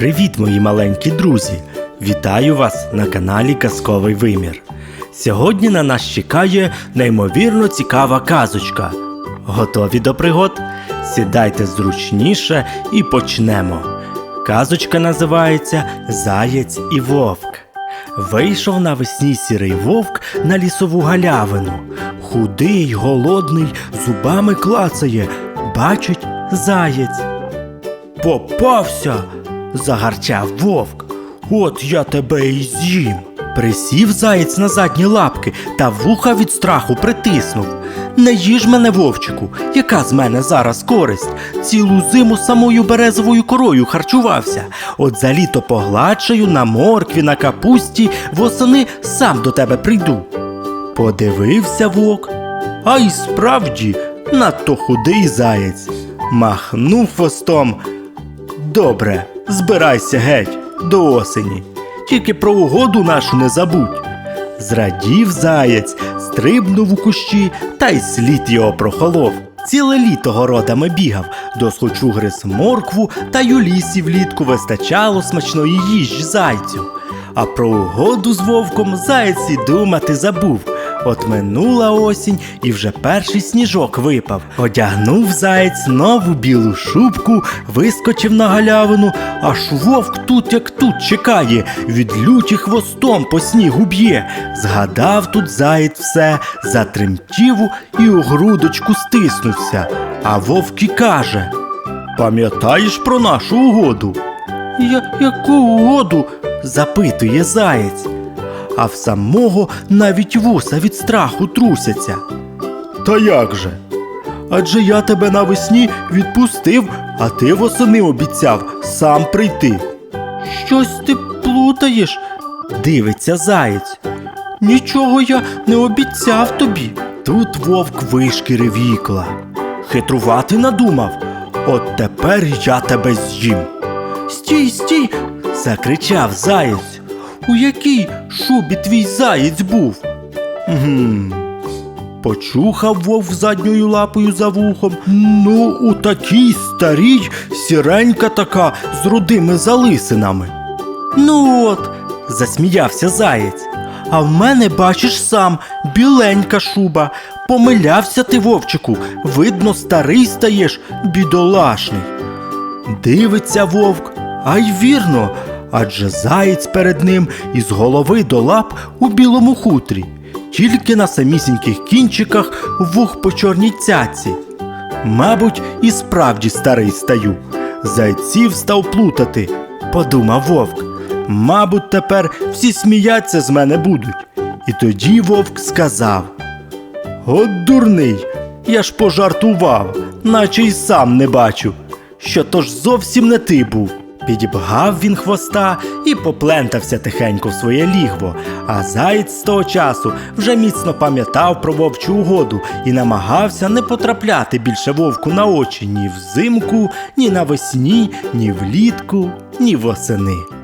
Привіт, мої маленькі друзі! Вітаю вас на каналі Казковий Вимір. Сьогодні на нас чекає неймовірно цікава казочка. Готові до пригод? Сідайте зручніше і почнемо. Казочка називається Заєць і Вовк. Вийшов навесні сірий вовк на лісову галявину. Худий, голодний, зубами клацає, бачить заєць. Попався. Загарчав вовк. От я тебе і з'їм. Присів заєць на задні лапки та вуха від страху притиснув. Не їж мене, вовчику, яка з мене зараз користь? Цілу зиму самою березовою корою харчувався. От за літо погладшаю на моркві, на капусті, восени сам до тебе прийду. Подивився вовк, а й справді надто худий заєць. Махнув хвостом. Добре, збирайся геть до осені. Тільки про угоду нашу не забудь. Зрадів заєць, стрибнув у кущі, та й слід його прохолов. Ціле літо городами бігав, досхочу гриз моркву, та й у лісі влітку вистачало смачної їжі зайцю. А про угоду з вовком заєць і думати забув. От минула осінь, і вже перший сніжок випав. Одягнув заєць нову білу шубку, вискочив на галявину, аж вовк тут, як тут чекає, від люті хвостом по снігу б'є. Згадав тут заєць все, затремтів і у грудочку стиснувся. А вовк і каже: Пам'ятаєш про нашу угоду? Я, яку угоду? запитує заєць а в самого навіть вуса від страху трусяться. Та як же? Адже я тебе навесні відпустив, а ти восени обіцяв сам прийти. Щось ти плутаєш, дивиться заєць. Нічого я не обіцяв тобі. Тут вовк вишкірив вікла. Хитрувати надумав. От тепер я тебе з'їм. Стій, стій. закричав заєць. У якій шубі твій заєць був? Гм. Почухав вовк задньою лапою за вухом. Ну, у такій старій, сіренька така з рудими залисинами. Ну от, засміявся заєць. А в мене, бачиш сам, біленька шуба. Помилявся ти, вовчику, видно, старий стаєш, бідолашний. Дивиться вовк, а й вірно, адже заєць перед ним із голови до лап у білому хутрі, тільки на самісіньких кінчиках вух по чорній цяці. Мабуть, і справді старий стаю. Зайців став плутати, подумав вовк. Мабуть, тепер всі сміяться з мене будуть. І тоді вовк сказав: От дурний, я ж пожартував, наче й сам не бачу, що то ж зовсім не ти був. Підібгав він хвоста і поплентався тихенько в своє лігво, а заєць з того часу вже міцно пам'ятав про вовчу угоду і намагався не потрапляти більше вовку на очі ні взимку, ні навесні, ні влітку, ні восени.